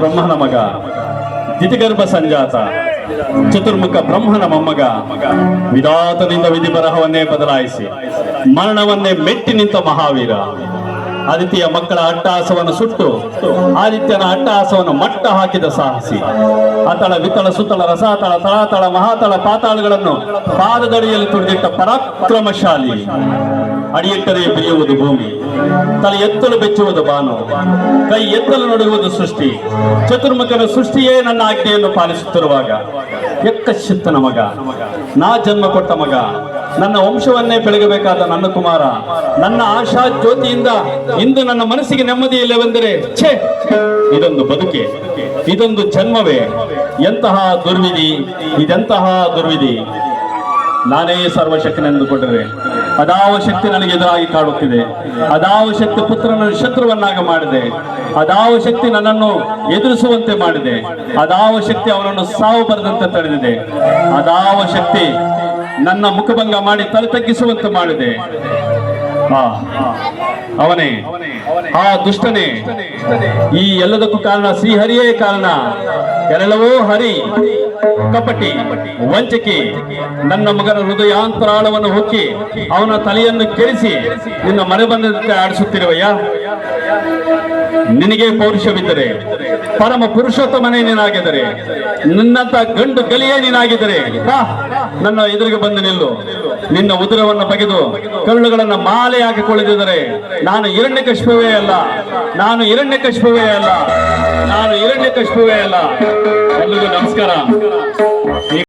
ಬ್ರಹ್ಮನ ಮಗ, ದಿತಿಗರ್ಭ ಸಂಜಾತ, ಚತುರ್ಮುಖ ಬ್ರಹ್ಮನ ಮೊಮ್ಮಗ ವಿಧಾತದಿಂದ ವಿಧಿ ಬರಹವನ್ನೇ ಬದಲಾಯಿಸಿ, ಮರಣವನ್ನೇ ಮೆಟ್ಟಿ ನಿಂತ ಮಹಾವೀರ. ಆದಿತ್ಯ ಮಕ್ಕಳ ಅಟ್ಟಹಾಸವನ್ನು ಸುಟ್ಟು, ಆದಿತ್ಯನ ಅಟ್ಟಹಾಸವನ್ನು ಮಟ್ಟ ಹಾಕಿದ ಸಾಹಸಿ. ಅತಳ ವಿತಳ ಸುತ್ತಳ ರಸಾತಳ ತಳಾತಳ ಮಹಾತಳ ಪಾತಾಳಗಳನ್ನು ಪಾದದಡಿಯಲ್ಲಿ ತುಳಿದಿಟ್ಟ ಪರಾಕ್ರಮಶಾಲಿ. ಅಡಿಯಿಟ್ಟರೆ ಬೆಳೆಯುವುದು ಭೂಮಿ, ತಲೆ ಎತ್ತಲು ಬೆಚ್ಚುವುದು ಬಾನು, ಕೈ ಎತ್ತಲು ನಡೆಯುವುದು ಸೃಷ್ಟಿ, ಚತುರ್ಮುಖನ ಸೃಷ್ಟಿಯೇ ನನ್ನ ಆಜ್ಞೆಯನ್ನು ಪಾಲಿಸುತ್ತಿರುವಾಗ ಎಕ್ಕಶಿತ್ತನ ಮಗ, ನಾ ಜನ್ಮ ಕೊಟ್ಟ ಮಗ ನನ್ನ ವಂಶವನ್ನೇ ಬೆಳಗಬೇಕಾದ ನನ್ನ ಕುಮಾರ. ನನ್ನ ಆಶಾ ಜ್ಯೋತಿಯಿಂದ ಇಂದು ನನ್ನ ಮನಸ್ಸಿಗೆ ನೆಮ್ಮದಿ ಇಲ್ಲವೆಂದರೆ, ಛೇ, ಇದೊಂದು ಬದುಕೆ, ಇದೊಂದು ಜನ್ಮವೇ. ಎಂತಹ ದುರ್ವಿಧಿ, ಇದೆಂತಹ ದುರ್ವಿಧಿ. ನಾನೇ ಸರ್ವಶಕ್ತನೆಂದುಕೊಂಡರೆ, ಅದಾವ ಶಕ್ತಿ ನನಗೆ ಎದುರಾಗಿ ಕಾಡುತ್ತಿದೆ. ಅದಾವ ಶಕ್ತಿ ಪುತ್ರನ ಶತ್ರುವನ್ನಾಗಿ ಮಾಡಿದೆ. ಅದಾವ ಶಕ್ತಿ ನನ್ನನ್ನು ಎದುರಿಸುವಂತೆ ಮಾಡಿದೆ. ಅದಾವ ಶಕ್ತಿ ಅವನನ್ನು ಸಾವು ಬರದಂತೆ ತಡೆದಿದೆ. ಅದಾವ ಶಕ್ತಿ ನನ್ನ ಮುಖಭಂಗ ಮಾಡಿ ತಲೆ ತಗ್ಗಿಸುವಂತೆ ಮಾಡಿದೆ. ಅವನೇ. ಆ ದುಷ್ಟನೇ. ಈ ಎಲ್ಲದಕ್ಕೂ ಕಾರಣ ಶ್ರೀಹರಿಯೇ ಕಾರಣ. ಎಲ್ಲವೂ ಹರಿ, ಕಪಟಿ, ವಂಚಕಿ. ನನ್ನ ಮಗನ ಹೃದಯಾಂತರಾಳವನ್ನು ಹೊಕ್ಕಿ ಅವನ ತಲೆಯನ್ನು ಕೆರೆಸಿ ನಿನ್ನ ಮನೆ ಬಂದಂತೆ ಆಡಿಸುತ್ತಿರುವಯ್ಯ ನಿನಗೆ ಪೌರುಷವಿದ್ದರೆ, ಪರಮ ಪುರುಷೋತ್ತಮನೇ ನೀನಾಗಿದ್ದರೆ ನಿನ್ನಂತ ಗಂಡು ಗಲಿಯೇ ನೀನಾಗಿದ್ದರೆ ನನ್ನ ಎದುರಿಗೆ ಬಂದು ನಿಲ್ಲು. ನಿನ್ನ ಉದರವನ್ನು ಬಗೆದು ಕರುಳುಗಳನ್ನ ಮಾಲೆ ಹಾಕಿಕೊಳ್ಳದಿದ್ದರೆ ನಾನು ಎರಡನೇ ಕಶ್ಪವೇ ಅಲ್ಲ. ನಾನು ಎರಡನೇ ಕಶ್ಪವೇ ಅಲ್ಲ. ನಾನು ಎರಡನೇ ಕಶ್ಪವೇ ಅಲ್ಲ. ಎಲ್ಲರಿಗೂ ನಮಸ್ಕಾರ.